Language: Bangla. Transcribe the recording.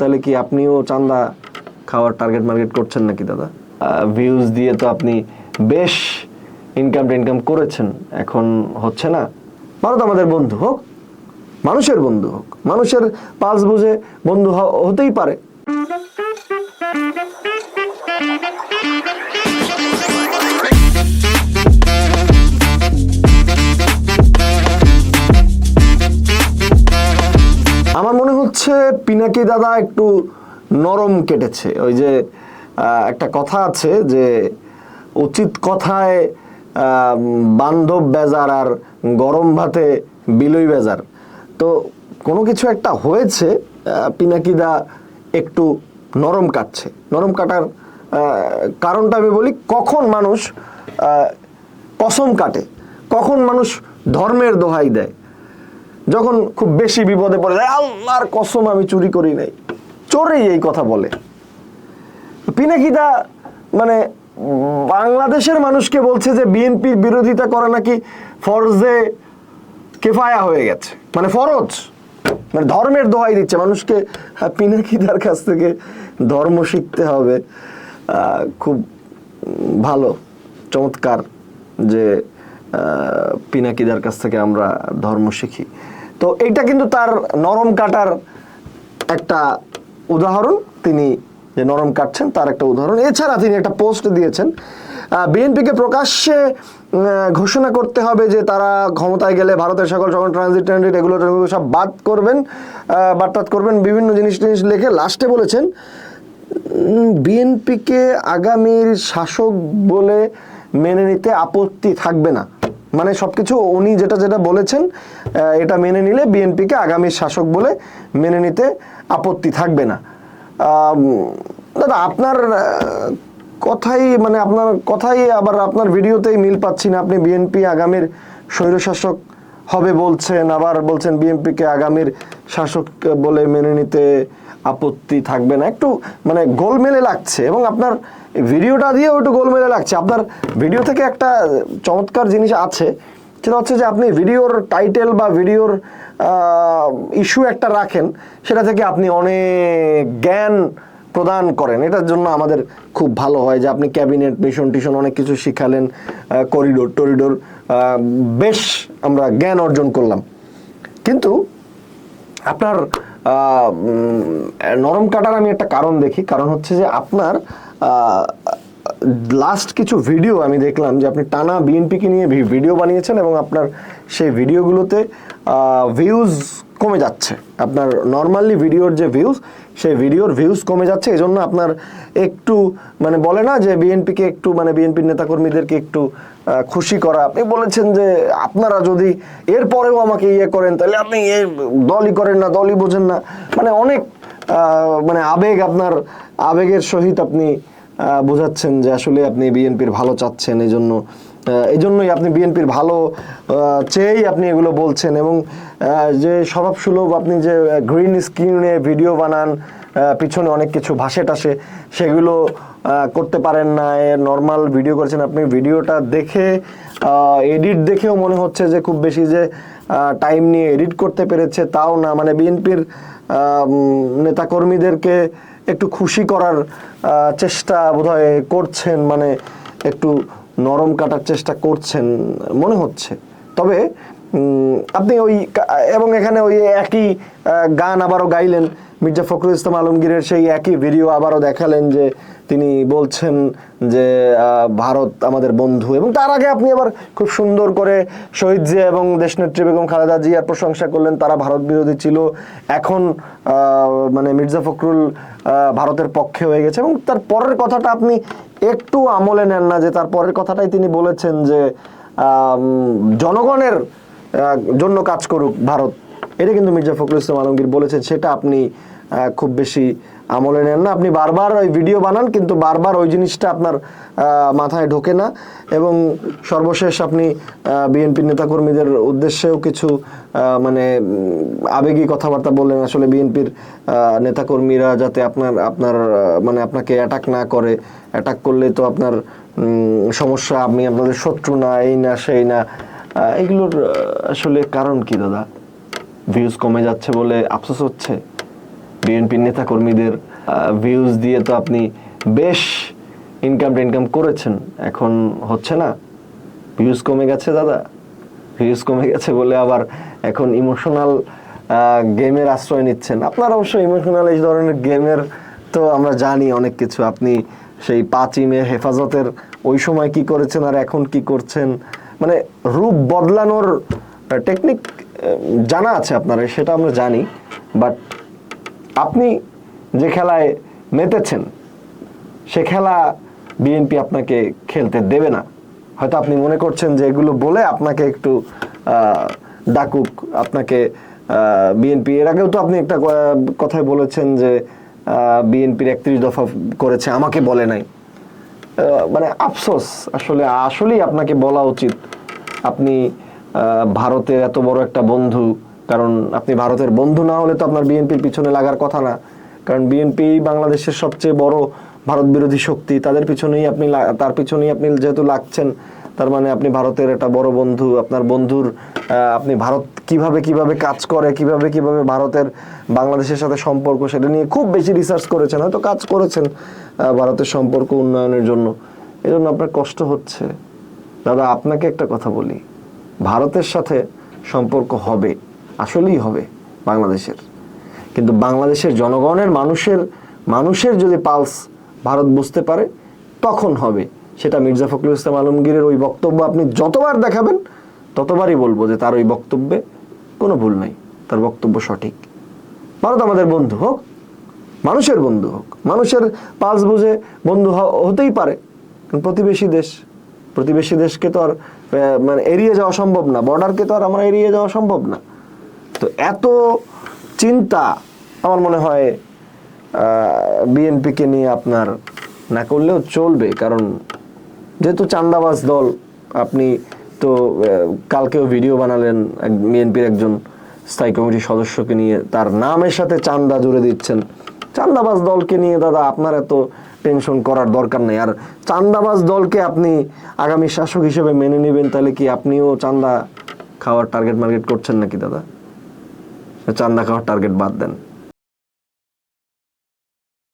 তাহলে কি আপনিও চান্দা খাওয়ার টার্গেট মার্কেট করছেন নাকি দাদা? ভিউজ দিয়ে তো আপনি বেশ ইনকাম টিনকাম করেছেন। এখন হচ্ছে না, ভারত আমাদের বন্ধু হোক, মানুষের বন্ধু হোক, মানুষের পাস বুঝে বন্ধু হতেই পারে। আমার মনে হচ্ছে পিনাকি দাদা একটু নরম কেটেছে। ওই যে একটা কথা আছে যে উচিত কথায় বান্ধব বেজার আর গরম ভাতে বিলই বেজার। তো কোনো কিছু একটা হয়েছে আহ, পিনাকি দা একটু নরম কাটছে। নরম কাটার কারণটা আমি বলি কখন মানুষ কসম কাটে কখন মানুষ ধর্মের দোহাই দেয়। যখন খুব বেশি বিপদে পড়ে যায়, আল্লাহর কসম আমি চুরি করি নাই। চোরেই এই কথা বলে। পিনাকিদা মানে বাংলাদেশের মানুষকে বলছে যে বিএনপির বিরোধিতা করা নাকি ফরজে কেফায়া হয়ে গেছে। মানে ফরজ। মানে ধর্মের দোহাই দিচ্ছে। মানুষকে পিনাকিদার কাছ থেকে ধর্ম শিখতে হবে। খুব ভালো, চমৎকার যে পিনাকিদার কাছ থেকে আমরা ধর্ম শিখি। তো এইটা কিন্তু তার নরম কাটার একটা উদাহরণ। তিনি যে নরম কাটছেন তার একটা উদাহরণ। এছাড়া তিনি একটা পোস্ট দিয়েছেন। বিএনপিকে প্রকাশ্যে ঘোষণা করতে হবে যে তারা ক্ষমতায় গেলে ভারতের সকল সকল ট্রানজিট ট্রানজিট এগুলো সব বাদ করবেন বাদ করবেন, বিভিন্ন জিনিস টিনিস লিখে লাস্টে বলেছেন বিএনপিকে আগামীর শাসক বলে মেনে নিতে আপত্তি থাকবে না। মানে সবকিছু উনি যেটা যেটা বলেছেন এটা মেনে নিলে বিএনপিকে আগামীর শাসক বলে মেনে নিতে আপত্তি থাকবে না। দাদা, আপনার কথাই মানে আপনার কথাই আবার আপনার ভিডিওতেই মিল পাচ্ছি না। আপনি বিএনপি আগামীর স্বৈরশাসক হবে বলছেন, আবার বলছেন বিএনপিকে আগামীর শাসক বলে মেনে নিতে আপত্তি থাকবে না। একটু মানে গোলমেলে লাগছে এবং আপনার ভিডিওটা দিয়েও একটু গোলমেলে লাগছে। আপনার ভিডিও থেকে একটা চমৎকার জিনিস আছে, সেটা হচ্ছে যে আপনি ভিডিওর টাইটেল বা ভিডিওর ইস্যু একটা রাখেন, সেটা থেকে আপনি অনেক জ্ঞান প্রদান করেন। এটার জন্য আমাদের খুব ভালো হয় যে আপনি ক্যাবিনেট, মিশন টিশন অনেক কিছু শিখালেন করিডোর, টরিডোর বেশ আমরা জ্ঞান অর্জন করলাম। কিন্তু আপনার নরম কাটার আমি একটা কারণ দেখি। কারণ হচ্ছে যে আপনার লাস্ট কিছু ভিডিও আমি দেখলাম যে আপনি টানা বিএনপিকে নিয়ে ভিডিও বানিয়েছেন এবং আপনার সেই ভিডিওগুলোতে ভিউজ কমে যাচ্ছে। আপনার নর্মালি ভিডিওর যে ভিউজ সেই ভিডিওর ভিউজ কমে যাচ্ছে। এই জন্য আপনার একটু মানে বলে না যে বিএনপিকে একটু মানে বিএনপির নেতাকর্মীদেরকে একটু খুশি করা। আপনি বলেছেন যে আপনারা যদি এরপরেও আমাকে ইয়ে করেন, তাহলে আপনি দলই করেন না, দলই বোঝেন না। মানে অনেক মানে আবেগ আপনার, আবেগের সহিত আপনি বোঝাচ্ছেন যে আসলে আপনি বিএনপির ভালো চাচ্ছেন এই জন্য এই জন্যই আপনি বিএনপির ভালো চেয়েই আপনি এগুলো বলছেন এবং যে স্বভাবসুলভ আপনি যে গ্রিন স্ক্রিনে ভিডিও বানান পিছনে অনেক কিছু ভাসে টাসে, সেগুলো করতে পারেন না, এ নর্মাল ভিডিও করছেন। আপনি ভিডিওটা দেখে এডিট দেখেও মনে হচ্ছে যে খুব বেশি যে টাইম নিয়ে এডিট করতে পেরেছে, তাও না। মানে বিএনপির নেতাকর্মীদেরকে একটু খুশি করার চেষ্টা বোধহয় করছেন মানে একটু নরম কাটার চেষ্টা করছেন মনে হচ্ছে। তবে আপনি ওই এবং এখানে ওই একই গান আবারও গাইলেন। মির্জা ফখরুল ইসলাম আলমগীরের সেই একই ভিডিও আবারও দেখালেন যে তিনি বলছেন যে ভারত আমাদের বন্ধু। এবং তার আগে আপনি আবার খুব সুন্দর করে শহীদ জিয়া এবং দেশনেত্রী বেগম খালেদা জিয়ার প্রশংসা করলেন। তারা ভারত বিরোধী ছিল। এখন মানে মির্জা ফখরুল ভারতের পক্ষে হয়ে গেছে। এবং তার পরের কথাটা আপনি একটু আমলে নেন না যে, তার পরের কথাটাই তিনি বলেছেন যে জনগণের জন্য কাজ করুক ভারত। এটা কিন্তু মির্জা ফখরুল ইসলাম আলমগীর বলেছেন সেটা আপনি খুব বেশি আমলে নেন না। আপনি বারবার ওই ভিডিও বানান, কিন্তু বারবার ওই জিনিসটা আপনার মাথায় ঢোকে না। এবং সর্বশেষ আপনি বিএনপি নেতাকর্মীদের উদ্দেশ্যেও কিছু মানে আবেগী কথাবার্তা বললেন। আসলে বিএনপির নেতাকর্মীরা যাতে আপনার আপনার মানে আপনাকে অ্যাটাক না করে অ্যাটাক করলে তো আপনার সমস্যা আপনি আপনাদের শত্রু না, এই না, সেই না। এগুলোর আসলে কারণ কি দাদা? ভিউজ কমে যাচ্ছে বলে আফসোস হচ্ছে। বিএনপির নেতা কর্মীদের ভিউজ দিয়ে তো আপনি বেশ ইনকাম টিনকাম করেছেন। এখন হচ্ছে না। ভিউজ কমে গেছে দাদা। ভিউজ কমে গেছে বলে আবার এখন ইমোশনাল গেমের আশ্রয় নিচ্ছেন। আপনার অবশ্য ইমোশনাল এই ধরনের গেমের তো আমরা জানি অনেক কিছু। আপনি সেই পাঁচই মে হেফাজতের ওই সময় কি করেছেন আর এখন কি করছেন? মানে রূপ বদলানোর টেকনিক জানা আছে আপনার সেটা আমরা জানি বাট আপনি যে খেলায় মেতেছেন সে খেলা বিএনপি আপনাকে খেলতে দেবে না। হয়তো আপনি মনে করছেন যে এগুলো বলে আপনাকে একটু ডাকুক, আপনাকে বিএনপি। এর আগেও তো আপনি একটা ক- কথাই বলেছেন যে বিএনপির একত্রিশ দফা করেছে, আমাকে বলে নাই। মানে আফসোস, আসলে, আসলেই আপনাকে বলা উচিত। আপনি ভারতের এত বড় একটা বন্ধু, কারণ আপনি ভারতের বন্ধু না হলে তো আপনার বিএনপির পিছনে লাগার কথা না। কারণ বিএনপি বাংলাদেশের সবচেয়ে বড় ভারত বিরোধী শক্তি, তাদের পিছনেই আপনি তার পিছনেই আপনি যেহেতু লাগছেন, তার মানে আপনি ভারতের একটা বড় বন্ধু, আপনার বন্ধুর আপনি ভারত কীভাবে কীভাবে কাজ করে, কীভাবে কীভাবে ভারতের বাংলাদেশের সাথে সম্পর্ক, সেটা নিয়ে খুব বেশি রিসার্চ করেছেন, হয়তো কাজ করেছেন ভারতের সম্পর্ক উন্নয়নের জন্য। এই জন্য আপনার কষ্ট হচ্ছে। দাদা, আপনাকে একটা কথা বলি। ভারতের সাথে সম্পর্ক হবে, আসলেই হবে বাংলাদেশের। কিন্তু বাংলাদেশের জনগণের মানুষের মানুষের যদি পালস ভারত বুঝতে পারে, তখন হবে। সেটা মির্জা ফখরুল ইসলাম আলমগীরের ওই বক্তব্য আপনি যতবার দেখাবেন, ততবারই বলব যে তার ওই বক্তব্যে কোনো ভুল নাই। তার বক্তব্য সঠিক। ভারত আমাদের বন্ধু হোক, মানুষের বন্ধু হোক, মানুষের পালস বুঝে বন্ধু হতেই পারে। প্রতিবেশী দেশ প্রতিবেশী দেশকে তো আর মানে এড়িয়ে যাওয়া সম্ভব না, বর্ডারকে তো আর আমরা এড়িয়ে যাওয়া সম্ভব না। তো এত চিন্তা আমার মনে হয় বিএনপিকে নিয়ে আপনার না করলেও চলবে, কারণ যেহেতু চান্দাবাজ দল, আপনি তো কালকেও ভিডিও বানালেন বিএনপির একজন স্থায়ী কমিটির সদস্যকে নিয়ে, তার নামের সাথে চান্দা জুড়ে দিচ্ছেন। চান্দাবাজ দলকে নিয়ে দাদা, আপনার এত টেনশন করার দরকার নেই। আর চান্দাবাজ দলকে আপনি আগামী শাসক হিসেবে মেনে নেবেন, তাহলে কি আপনিও চান্দা খাওয়ার টার্গেট মার্কেট করছেন নাকি দাদা? চান্দা খাওয়ার টার্গেট বাদ দেন।